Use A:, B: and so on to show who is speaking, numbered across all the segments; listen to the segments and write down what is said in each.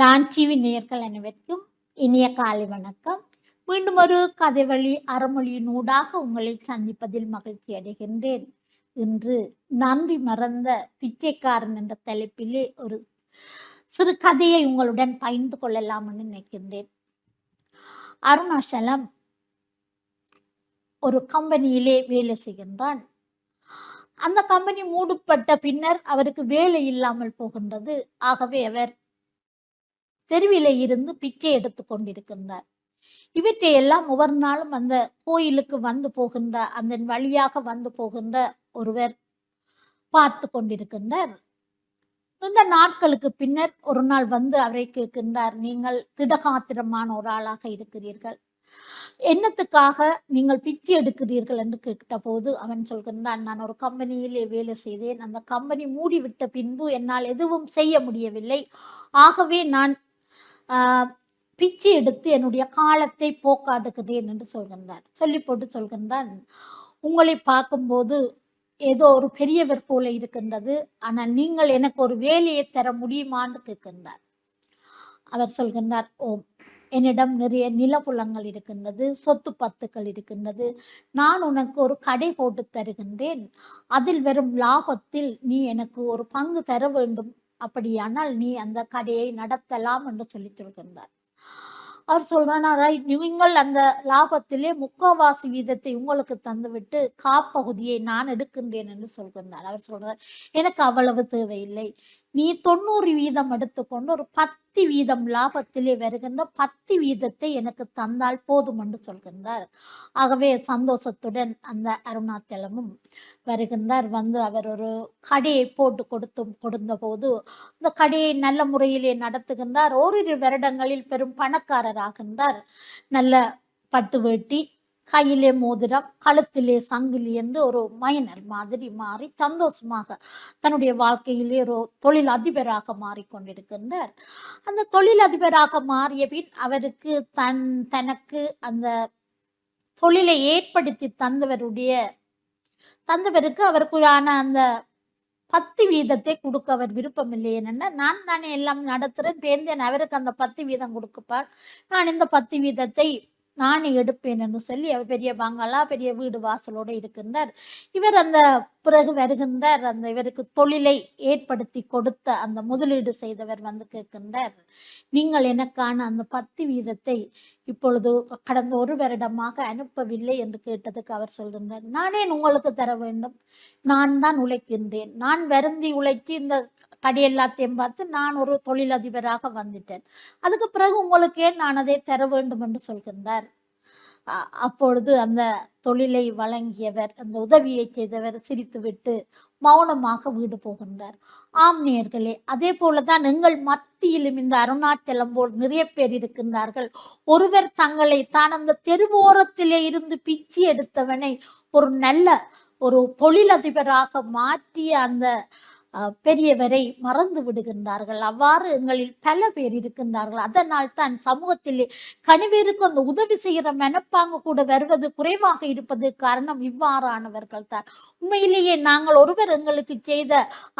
A: நான் டிவி நேயர்கள் அனைவருக்கும் இனிய காலை வணக்கம். மீண்டும் ஒரு கதை வழி அறமொழியினூடாக உங்களை சந்திப்பதில் மகிழ்ச்சி அடைகின்றேன். இன்று நன்றி மறந்த பிச்சைக்காரன் என்ற தலைப்பிலே ஒரு சிறு கதையை உங்களுடன் பகிர்ந்து கொள்ளலாம் என்று நினைக்கின்றேன் அருணாச்சலம் ஒரு கம்பெனியிலே வேலை செய்கின்றான். அந்த கம்பெனி மூடப்பட்ட பின்னர் அவருக்கு வேலை இல்லாமல் போகின்றது. ஆகவே அவர் தெருவிலே இருந்து பிச்சை எடுத்து கொண்டிருக்கின்றார். இவற்றை எல்லாம் ஒவ்வொரு நாளும் அந்த கோயிலுக்கு வந்து போகின்ற அந்த வழியாக வந்து போகின்ற ஒருவர் பார்த்து கொண்டிருக்கின்றார். இந்த நாட்களுக்கு பின்னர் ஒரு நாள் வந்து அவரை கேட்கின்றார் நீங்கள் திடகாத்திரமான ஒரு ஆளாக இருக்கிறீர்கள். என்னத்துக்காக நீங்கள் பிச்சை எடுக்கிறீர்கள்? என்று கேட்ட போது அவன் சொல்கின்றான் நான் ஒரு கம்பெனியிலே வேலை செய்தேன். அந்த கம்பெனி மூடிவிட்ட பின்பு என்னால் எதுவும் செய்ய முடியவில்லை. ஆகவே நான் பிச்சை எடுத்து என்னுடைய காலத்தை போக்காதுக்குதேன் என்று சொல்கின்றார். சொல்லி போட்டு சொல்கின்றான் உங்களை பார்க்கும்போது ஏதோ ஒரு பெரியவர் போல இருக்கின்றது. ஆனால் நீங்கள் எனக்கு ஒரு வேலையை தர முடியுமான்னு கேட்கின்றார். அவர் சொல்கின்றார் ஓம் என்னிடம் நிறைய நிலப்புலங்கள் இருக்கின்றது சொத்து பத்துக்கள் இருக்கின்றது. நான் உனக்கு ஒரு கடை போட்டு தருகின்றேன். அதில் வரும் லாபத்தில் நீ எனக்கு ஒரு பங்கு தர வேண்டும் அப்படியானால் நீ அந்த கடையை நடத்தலாம் என்று சொல்லி சொல்கின்றார் அவர் சொல்றானா ரைட் நீங்கள் அந்த லாபத்திலே முக்காவாசி வீதத்தை உங்களுக்கு தந்துவிட்டு காப்பகுதியை நான் எடுக்கின்றேன் என்று சொல்கின்றார். அவர் சொல்றார் எனக்கு அவ்வளவு தேவையில்லை. நீ தொண்ணூறு வீதம் எடுத்துக்கொண்டு ஒரு பத்து வீதம் லாபத்திலே வருகின்ற பத்து வீதத்தை எனக்கு தந்தால் போதும் என்று சொல்கின்றார். ஆகவே சந்தோஷத்துடன் அந்த அருணாச்சலமும் வருகின்றார். வந்து அவர் ஒரு கடையை போட்டு கொடுத்து கொடுத்தபோது அந்த இந்த கடையை நல்ல முறையிலே நடத்துகின்றார். ஓரிரு வருடங்களில் பெரும் பணக்காரர் ஆகின்றார் நல்ல பட்டு வேட்டி கையிலே மோதிரம் கழுத்திலே சங்கிலி என்று ஒரு மைனர் மாதிரி மாறி சந்தோஷமாக தன்னுடைய வாழ்க்கையிலே ஒரு தொழில் அதிபராக மாறிக்கொண்டிருக்கின்றார். அந்த தொழில் அதிபராக மாறிய பின் அவருக்கு தன் தனக்கு அந்த தொழிலை ஏற்படுத்தி தந்தவருடைய தந்தவருக்கு அவருக்குள்ளான அந்த பத்து வீதத்தை கொடுக்க அவர் விருப்பம் இல்லை என்னன்னா நான் தானே எல்லாம் நடத்துகிறேன் பேர்ந்தேன் அவருக்கு அந்த பத்து வீதம் கொடுக்குப்பார் நான் இந்த பத்து வீதத்தை நானே எடுப்பேன் என்று சொல்லி அவர் பெரிய பங்களா பெரிய வீடு வாசலோடு இருக்கின்றார். இவர் அந்த பிறகு வருகின்றார். அந்த இவருக்கு தொழிலை ஏற்படுத்தி கொடுத்த அந்த முதலீடு செய்தவர் வந்து கேட்கின்றார். நீங்கள் எனக்கான அந்த பத்து வீதத்தை இப்பொழுது கடந்த ஒரு வருடமாக அனுப்பவில்லை என்று கேட்டதுக்கு அவர் சொல்கின்றார் நானே உங்களுக்கு தர வேண்டும். நான் தான் உழைக்கின்றேன். நான் வருந்தி உழைத்து இந்த கடை எல்லாத்தையும் பார்த்து நான் ஒரு தொழிலதிபராக வந்துட்டேன். அதுக்கு பிறகு உங்களுக்கே நான் அதை தர வேண்டும் என்று சொல்கின்றார்? அப்பொழுது அந்த தொழிலை வழங்கியவர் அந்த உதவியை செய்தவர் சிரித்துவிட்டு மௌனமாக வீடு போகின்றார். ஆம் நேர்களே அதே போலதான் எங்கள் மத்தியிலும் இந்த அருணாச்சலம் போல் நிறைய பேர் இருக்கின்றார்கள். ஒருவர் தங்களை தான் அந்த தெருவோரத்திலே இருந்து பிச்சை எடுத்தவனை ஒரு நல்ல ஒரு தொழிலதிபராக மாற்றிய அந்த பெரியவரை மறந்து விடுகின்றார்கள். அவ்வாறு எங்களில் பல பேர் இருக்கின்றார்கள். அதனால் தான் சமூகத்திலே கனிவேருக்கு அந்த உதவி செய்கிற மனப்பாங்கு கூட வருவது குறைவாக இருப்பது காரணம் இவ்வாறானவர்கள் தான். உண்மையிலேயே நாங்கள் ஒருவர் எங்களுக்கு செய்த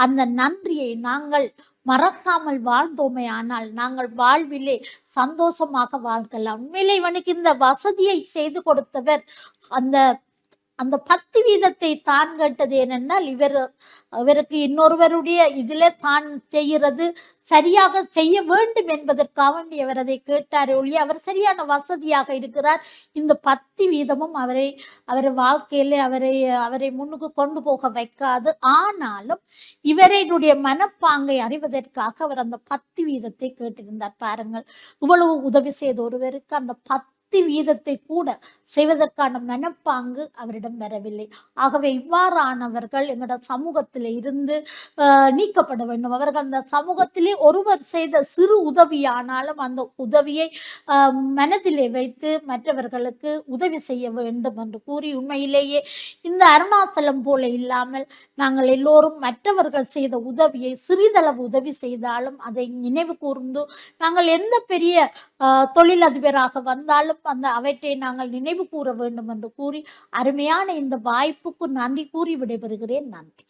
A: அந்த நன்றியை நாங்கள் மறக்காமல் வாழ்ந்தோமே. ஆனால் நாங்கள் வாழ்விலே சந்தோஷமாக வாழ்க்கலாம். உண்மையிலே இவனுக்கு இந்த வசதியை செய்து கொடுத்தவர் அந்த அந்த பத்து வீதத்தை தான் கேட்டது ஏனென்றால் இவர் இவருக்கு இன்னொருவருடைய இதில் தான் செய்கிறது சரியாக செய்ய வேண்டும் என்பதற்காக வேண்டி அவர் அதை கேட்டார் ஒழிய அவர் சரியான வசதியாக இருக்கிறார். இந்த பத்து வீதமும் அவரை அவர் வாழ்க்கையில் அவரை அவரை முன்னுக்கு கொண்டு போக வைக்காது. ஆனாலும் இவரையுடைய மனப்பாங்கை அறிவதற்காக அவர் அந்த பத்து வீதத்தை கேட்டிருந்தார். பாருங்கள் இவ்வளவு உதவி செய்த ஒருவருக்கு அந்த பத்து வீதத்தை கூட செய்வதற்கான மனப்பாங்கு அவரிடம் வரவில்லை. ஆகவே இவ்வாறானவர்கள் எங்களோட சமூகத்தில் இருந்து நீக்கப்பட வேண்டும். அவர்கள் அந்த சமூகத்திலே ஒருவர் செய்த சிறு உதவியானாலும் அந்த உதவியை மனதிலே வைத்து மற்றவர்களுக்கு உதவி செய்ய வேண்டும் என்று கூறி உண்மையிலேயே இந்த அருணாச்சலம் போல இல்லாமல் நாங்கள் எல்லோரும் மற்றவர்கள் செய்த உதவியை சிறிதளவு உதவி செய்தாலும் அதை நினைவு கூர்ந்து நாங்கள் எந்த பெரிய தொழிலதிபராக வந்தாலும் அந்த அவற்றை நாங்கள் நினைவு கூற வேண்டும் என்று கூறி அருமையான இந்த வாய்ப்புக்கு நன்றி கூறி விடைபெறுகிறேன். நன்றி.